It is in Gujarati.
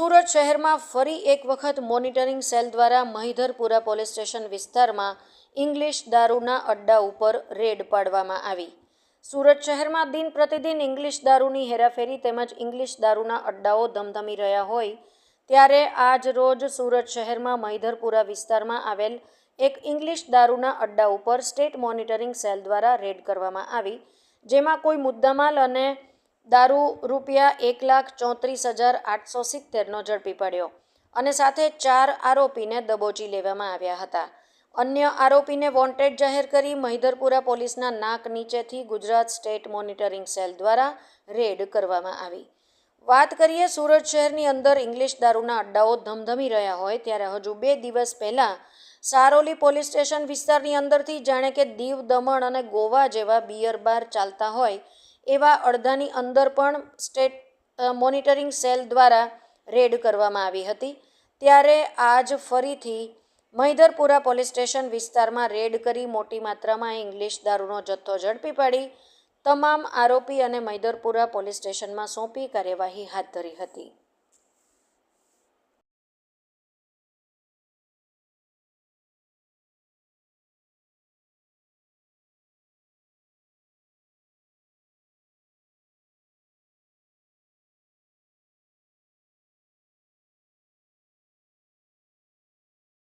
શહેરમાં ફરી એક વખત મોનિટરિંગ સેલ દ્વારા મહિધરપુરા પોલીસ સ્ટેશન વિસ્તારમાં ઇંગ્લિશ દારૂના અડ્ડા ઉપર રેડ પાડવામાં આવી. સુરત શહેરમાં દિન પ્રતિદિન ઇંગ્લિશ દારૂની હેરાફેરી તેમજ ઇંગ્લિશ દારૂના અડ્ડાઓ ધમધમી રહ્યા હોય, ત્યારે આજ રોજ સુરત શહેરમાં મહિધરપુરા વિસ્તારમાં આવેલ એક ઇંગ્લિશ દારૂના અડ્ડા ઉપર સ્ટેટ મોનિટરિંગ સેલ દ્વારા રેડ કરવામાં આવી, જેમાં કોઈ મુદ્દામાલ અને દારૂ રૂપિયા એક લાખ ચોત્રીસ હજાર આઠસો સિત્તેરનો ઝડપી પડ્યો અને સાથે ચાર આરોપીને દબોચી લેવામાં આવ્યા હતા. અન્ય આરોપીને વોન્ટેડ જાહેર કરી મહિધરપુરા પોલીસના નાક નીચેથી ગુજરાત સ્ટેટ મોનિટરિંગ સેલ દ્વારા રેડ કરવામાં આવી. વાત કરીએ સુરત શહેરની અંદર ઇંગ્લિશ દારૂના અડ્ડાઓ ધમધમી રહ્યા હોય ત્યારે હજુ બે દિવસ પહેલાં સારોલી પોલીસ સ્ટેશન વિસ્તારની અંદરથી જાણે કે દીવ દમણ અને ગોવા જેવા બિયર બાર ચાલતા હોય એવા અડધાની અંદર પણ સ્ટેટ મોનિટરિંગ સેલ દ્વારા રેડ કરવામાં આવી હતી. ત્યારે આજ ફરીથી મહિધરપુરા પોલીસ સ્ટેશન વિસ્તારમાં રેડ કરી મોટી માત્રામાં ઇંગ્લિશ દારૂનો જથ્થો ઝડપી પાડી, તમામ આરોપી અને મહિધરપુરા પોલીસ સ્ટેશનમાં સોંપી કાર્યવાહી હાથ ધરી હતી.